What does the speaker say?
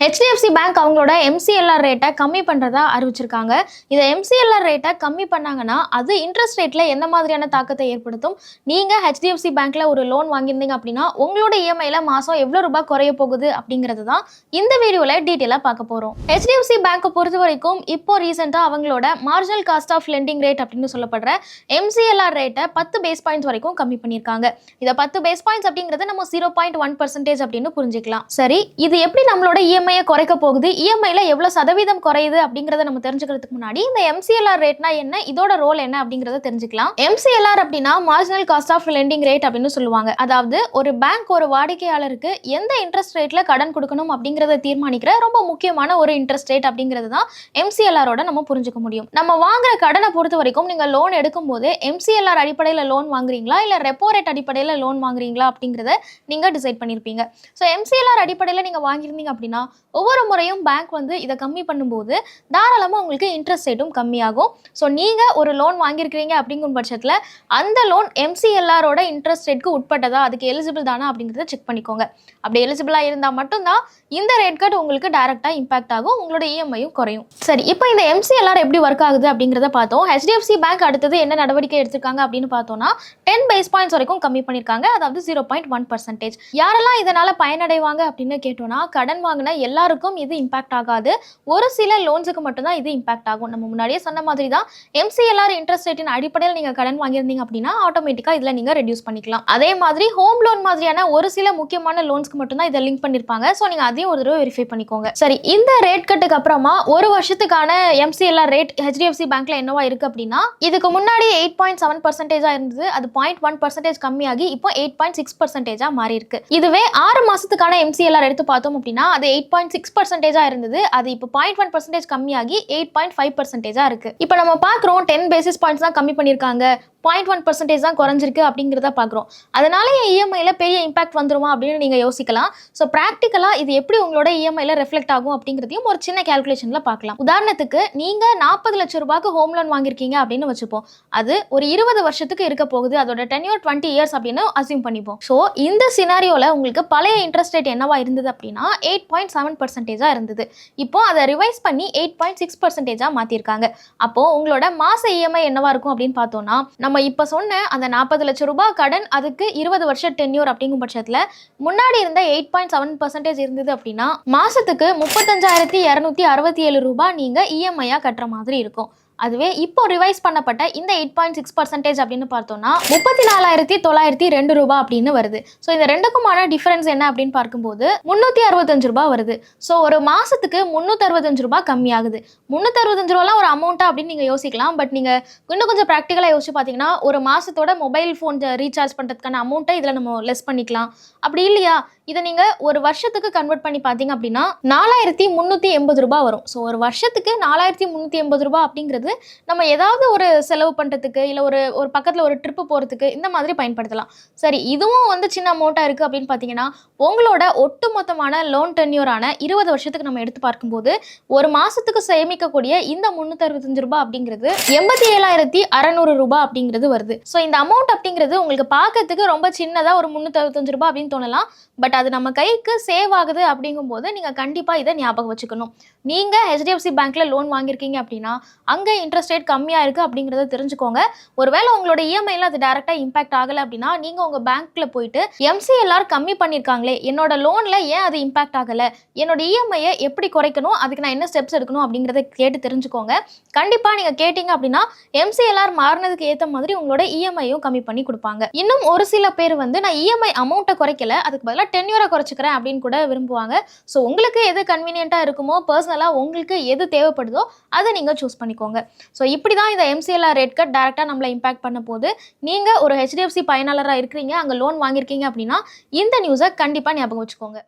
HDFC bank அவங்களோட MCLR ரேட்டை கம்மி பண்ணுறதா அறிவிச்சிருக்காங்க. இதை எம்சிஎல்ஆர் ரேட்டை கம்மி பண்ணாங்கன்னா அது இன்ட்ரெஸ்ட் ரேட்டில் எந்த மாதிரியான தாக்கத்தை ஏற்படுத்தும்? நீங்கள் ஹெச்டிஎஃப்சி பேங்க்கில் ஒரு லோன் வாங்கியிருந்தீங்க அப்படின்னா உங்களோட இஎம்ஐயில் மாதம் எவ்வளோ ரூபாய் குறைய போகுது அப்படிங்கிறது தான் இந்த வீடியோவில் டீட்டெயிலாக பார்க்க போகிறோம் ஹெச்டிஎஃப்சி பேங்க்கை பொறுத்த வரைக்கும் இப்போ ரீசெண்டாக அவங்களோட marginal cost of lending rate அப்படின்னு சொல்லப்படுற எம்சிஎல்ஆர் ரேட்டை பத்து பேஸ் பாயிண்ட்ஸ் வரைக்கும் கம்மி பண்ணியிருக்காங்க. இதை பத்து பேஸ் பாயிண்ட்ஸ் அப்படிங்கிறது நம்ம ஜீரோ பாயிண்ட் ஒன் பர்சன்டேஜ் அப்படின்னு புரிஞ்சுக்கலாம். சரி இது எப்படி நம்மளோட இஎம்ஐ இஎம்ஐயை குறைக்க போகுது. இஎம்ஐயில் எவ்வளோ சதவீதம் குறையுது அப்படிங்கிறத நம்ம தெரிஞ்சுக்கிறதுக்கு முன்னாடி இந்த எம்சிஎல்ஆர் ரேட்னா என்ன இதோட ரோல் என்ன அப்படிங்கிறத தெரிஞ்சுக்கலாம். எம்சிஎல்ஆர் அப்படின்னா marginal cost of lending rate அப்படின்னு சொல்லுவாங்க. அதாவது ஒரு பேங்க் ஒரு வாடிக்கையாளருக்கு எந்த இன்ட்ரெஸ்ட் ரேட்ல கடன் கொடுக்கணும் அப்படிங்கிறத தீர்மானிக்கிற ரொம்ப முக்கியமான ஒரு இன்ட்ரெஸ்ட் ரேட் அப்படிங்கிறது தான் எம்சிஎல்ஆரோட நம்ம புரிஞ்சுக்க முடியும். நம்ம வாங்குற கடனை பொறுத்த வரைக்கும் நீங்கள் லோன் எடுக்கும் போது எம்சிஎல்ஆர் அடிப்படையில் லோன் வாங்குறீங்களா இல்லை ரெப்போ ரேட் அடிப்படையில் லோன் வாங்குறீங்களா அப்படிங்கிறத நீங்கள் டிசைட் பண்ணியிருப்பீங்க ஸோ எம்சிஎல்ஆர் அடிப்படையில் நீங்கள் வாங்கியிருந்தீங்க அப்படின்னா ஒவ்வொரு முறையும் பேங்க் வந்து இதை கம்மி பண்ணும்போது தாராளமாக உங்களுக்கு இன்ட்ரெஸ்ட் ரேட்டும் கம்மியாகும். ஸோ நீங்கள் ஒரு லோன் வாங்கியிருக்கிறீங்க அப்படிங்கும் பட்சத்தில் அந்த லோன் எம்சிஎல்ஆரோட இன்ட்ரெஸ்ட் ரேட்க்கு உட்பட்டதா அதுக்கு எலிஜிபிள் தானா அப்படிங்கிறத செக் பண்ணிக்கோங்க. அப்படி எலிஜிபிளாக இருந்தால் மட்டும்தான் இந்த ரேட் கட் உங்களுக்கு டைரெக்டாக இம்பாக்ட் ஆகும் உங்களோட இஎம்ஐயும் குறையும். சரி இப்போ இந்த எம்சிஎல்ஆர் எப்படி ஒர்க் ஆகுது அப்படிங்கிறத பார்த்தோம். ஹெச்டிஎஃப்சி பேங்க் அடுத்தது என்ன நடவடிக்கை எடுத்திருக்காங்க அப்படின்னு பார்த்தோம்னா டென் பேஸ் பாயிண்ட்ஸ் வரைக்கும் கம்மி பண்ணியிருக்காங்க அதாவது ஜீரோ பாயிண்ட் ஒன் பர்சன்டேஜ் யாரெல்லாம் இதனால் பயனடைவாங்க அப்படின்னு கேட்டோம்னா கடன் வாங்கின எல்லாருக்கும் இது இம்பாக்ட் ஆகாது. ஒரு சில லோன்ஸுக்கு மட்டும்தான் இது இம்பாக்ட் ஆகும். நம்ம முன்னாடியே சொன்ன மாதிரி தான் எம்சிஎல்ஆர் இன்ட்ரெஸ்ட் ரேட்டின் அடிப்படையில் நீங்கள் கடன் வாங்கியிருந்தீங்க அப்படின்னா ஆட்டோமேட்டிக்காக இதில் நீங்கள் ரெடியூஸ் பண்ணிக்கலாம். அதே மாதிரி ஹோம் லோன் மாதிரியான ஒரு சில முக்கியமான லோன்ஸ்க்கு மட்டும்தான் இதை லிங்க் பண்ணியிருப்பாங்க ஸோ நீங்கள் அதையும் ஒரு தடவை வெரிஃபை பண்ணிக்கோங்க. சரி இந்த ரேட் கட்டுக்கு அப்புறமா ஒரு வருஷத்துக்கான எம்சிஎல்ஆர் ரேட் ஹெச்டிஎஃப்சி பேங்க்ல என்னவா இருக்கு அப்படின்னா இதுக்கு முன்னாடி எயிட் பாயிண்ட் செவன் பர்சன்டேஜா இருந்தது. அது பாயிண்ட் ஒன் பர்சன்டேஜ் கம்மியாகி இப்போ எயிட் பாயிண்ட் சிக்ஸ் பர்சன்டேஜா மாறி இருக்கு இதுவே ஆறு மாசத்துக்கான எம்சிஎல்ஆர் எடுத்து பார்த்தோம் அப்படின்னா அது எயிட் பாயிண்ட் சிக்ஸ் பர்சன்டேஜாக இருந்தது. அது இப்போ பாயிண்ட் ஒன் பர்சன்டேஜ் கம்மியாகி எயிட் பாயிண்ட் ஃபைவ் பர்சன்டேஜாக இருக்குது இப்போ நம்ம பார்க்குறோம் டென் பேசிஸ் பாயிண்ட்ஸ் தான் கம்மி பண்ணியிருக்காங்க. பாயிண்ட் ஒன் பர்சன்டேஜ் தான் குறைஞ்சிருக்கு அப்படிங்கிறத பார்க்குறோம். அதனால என் இஎம்ஐயில் பெரிய இம்பாக்ட் வந்துருமா அப்படின்னு நீங்கள் யோசிக்கலாம். ஸோ ப்ராக்டிக்கலாக இது எப்படி உங்களோட இஎம்ஐயில் ரெஃப்ளெக்ட் ஆகும் அப்படிங்கிறதையும் ஒரு சின்ன கேல்குலேஷனில் பார்க்கலாம். உதாரணத்துக்கு நீங்கள் நாற்பது லட்ச ரூபாய்க்கு ஹோம் லோன் வாங்கியிருக்கீங்க அப்படின்னு வச்சுப்போம். அது ஒரு இருபது வருஷத்துக்கு இருக்க போகுது. அதோட டென்யூர் டுவெண்ட்டி இயர்ஸ் அப்படின்னு அசியூம் பண்ணிப்போம். ஸோ இந்த சினாரியோவில் உங்களுக்கு பழைய இன்ட்ரெஸ்ட் ரேட் என்னவா இருந்தது அப்படின்னா எயிட் பாயிண்ட் செவன் பர்சன்டேஜாக இருந்தது. இப்போ அதை ரிவைஸ் பண்ணி எயிட் பாயிண்ட் சிக்ஸ் பர்சன்டேஜாக மாற்றிருக்காங்க அப்போது உங்களோட மாத இஎம்ஐ என்னவா இருக்கும் அப்படின்னு பார்த்தோம்னா நம்ம இப்போ சொன்ன அந்த நாற்பது லட்சம் ரூபாய் கடன் அதுக்கு இருபது வருஷம் டென்யூர் அப்படிங்கும் பட்சத்தில் முன்னாடி இருந்த எயிட் பாயிண்ட் செவன் பர்சன்டேஜ் இருந்தது அப்படின்னா மாதத்துக்கு முப்பத்தஞ்சாயிரத்தி இரநூத்தி அறுபத்தி ஏழு ரூபாய் நீங்கள் இஎம்ஐயாக கட்டுற மாதிரி இருக்கும். அதுவே இப்போ ரிவைஸ் பண்ணப்பட்ட இந்த எயிட் பாயிண்ட் சிக்ஸ் பர்சன்டேஜ் அப்படின்னு பார்த்தோம்னா முப்பத்தி நாலாயிரத்தி தொள்ளாயிரத்தி ரெண்டு ரூபாய் அப்படின்னு வருது. ஸோ இந்த ரெண்டுக்குமான டிஃபரன்ஸ் என்ன அப்படின்னு பார்க்கும்போது முந்நூற்றி அறுபத்தஞ்சு ரூபாய் வருது. ஸோ ஒரு மாதத்துக்கு முந்நூற்றி அறுபத்தஞ்சு ரூபாய் கம்மியாகுது. முந்நூற்றி அறுபத்தஞ்சு ரூபாலாம் ஒரு அமௌண்ட்டாக அப்படின்னு நீங்கள் யோசிக்கலாம். பட் நீங்கள் இன்னும் கொஞ்சம் ப்ராக்டிக்கலாக யோசிச்சு பார்த்தீங்கன்னா ஒரு மாதத்தோட மொபைல் ஃபோன் ரீசார்ஜ் பண்ணுறதுக்கான அமௌண்ட்டை இதில் நம்ம லெஸ் பண்ணிக்கலாம். அப்படி இல்லையா? இதை நீங்கள் ஒரு வருஷத்துக்கு கன்வெர்ட் பண்ணி பார்த்தீங்க அப்படின்னா நாலாயிரத்தி முந்நூற்றி எண்பது ரூபாய் வரும். ஸோ ஒரு வருஷத்துக்கு நாலாயிரத்தி முந்நூற்றி எண்பது ரூபாய் அப்படிங்கிறது நம்ம ஏதாவது ஒரு செலவு பண்ணுறதுக்கு இல்லை ஒரு ஒரு பக்கத்தில் ஒரு ட்ரிப்பு போகிறதுக்கு இந்த மாதிரி பயன்படுத்தலாம். சரி இதுவும் வந்து சின்ன அமௌண்ட்டாக இருக்குது அப்படின்னு பார்த்தீங்கன்னா உங்களோட ஒட்டுமொத்தமான லோன் டென்யூரான இருபது வருஷத்துக்கு நம்ம எடுத்து பார்க்கும்போது ஒரு மாதத்துக்கு சேமிக்கக்கூடிய இந்த முந்நூற்றறுபத்தஞ்சு ரூபாய் அப்படிங்கிறது எண்பத்தி ஏழாயிரத்தி அறநூறு ரூபாய் அப்படிங்கிறது வருது. ஸோ இந்த அமௌண்ட் அப்படிங்கிறது உங்களுக்கு பார்க்கறதுக்கு ரொம்ப சின்னதாக ஒரு முந்நூற்றறுபத்தஞ்சு ரூபாய் அப்படின்னு தோணலாம். பட் அது நம்ம கைக்கு சேவ் ஆகுது அப்படிங்கும்போது நீங்கள் கண்டிப்பாக இதை ஞாபகம் வச்சுக்கணும். நீங்கள் ஹெச்டிஎஃப்சி பேங்க்கில் லோன் வாங்கியிருக்கீங்க அப்படின்னா அங்கே இன்ட்ரெஸ்ட் ரேட் கம்மியாக இருக்குது அப்படிங்கிறத தெரிஞ்சுக்கோங்க. ஒருவேளை உங்களோட இஎம்ஐயில் அது டேரெக்டாக இம்பாக்ட் ஆகலை அப்படின்னா நீங்கள் உங்கள் பேங்க்கில் போயிட்டு எம்சிஎல்ஆர் கம்மி பண்ணியிருக்காங்களே என்னோட லோனில் ஏன் அது இம்பாக்ட் ஆகலை? என்னோட இஎம்ஐயை எப்படி குறைக்கணும்? அதுக்கு நான் என்ன ஸ்டெப்ஸ் எடுக்கணும் அப்படிங்கிறத கேட்டு தெரிஞ்சுக்கோங்க. கண்டிப்பாக நீங்கள் கேட்டிங்க அப்படின்னா எம்சிஎல்ஆர் மாறினதுக்கு ஏற்ற மாதிரி உங்களோட இஎம்ஐயும் கம்மி பண்ணி கொடுப்பாங்க. இன்னும் ஒரு சில பேர் வந்து நான் இஎம்ஐ அமௌண்ட்டை குறைக்கல அதுக்கு பதிலாக டென்யூரை குறைச்சிக்கிறேன் அப்படின்னு கூட விரும்புவாங்க. ஸோ உங்களுக்கு எது கன்வீனியண்ட்டாக இருக்குமோ பர்சனல் பர்சனலாக உங்களுக்கு எது தேவைப்படுதோ அதை நீங்கள் சூஸ் பண்ணிக்கோங்க. ஸோ இப்படி தான் இந்த எம்சிஎல்ஆர் ரேட் கட் டேரெக்டாக நம்மளை இம்பாக்ட் பண்ண போது நீங்கள் ஒரு ஹெச்டிஎஃப்சி பயனாளராக இருக்கிறீங்க அங்கே லோன் வாங்கியிருக்கீங்க அப்படின்னா இந்த நியூஸை கண்டிப்பாக ஞாபகம் வச்சுக்கோங்க.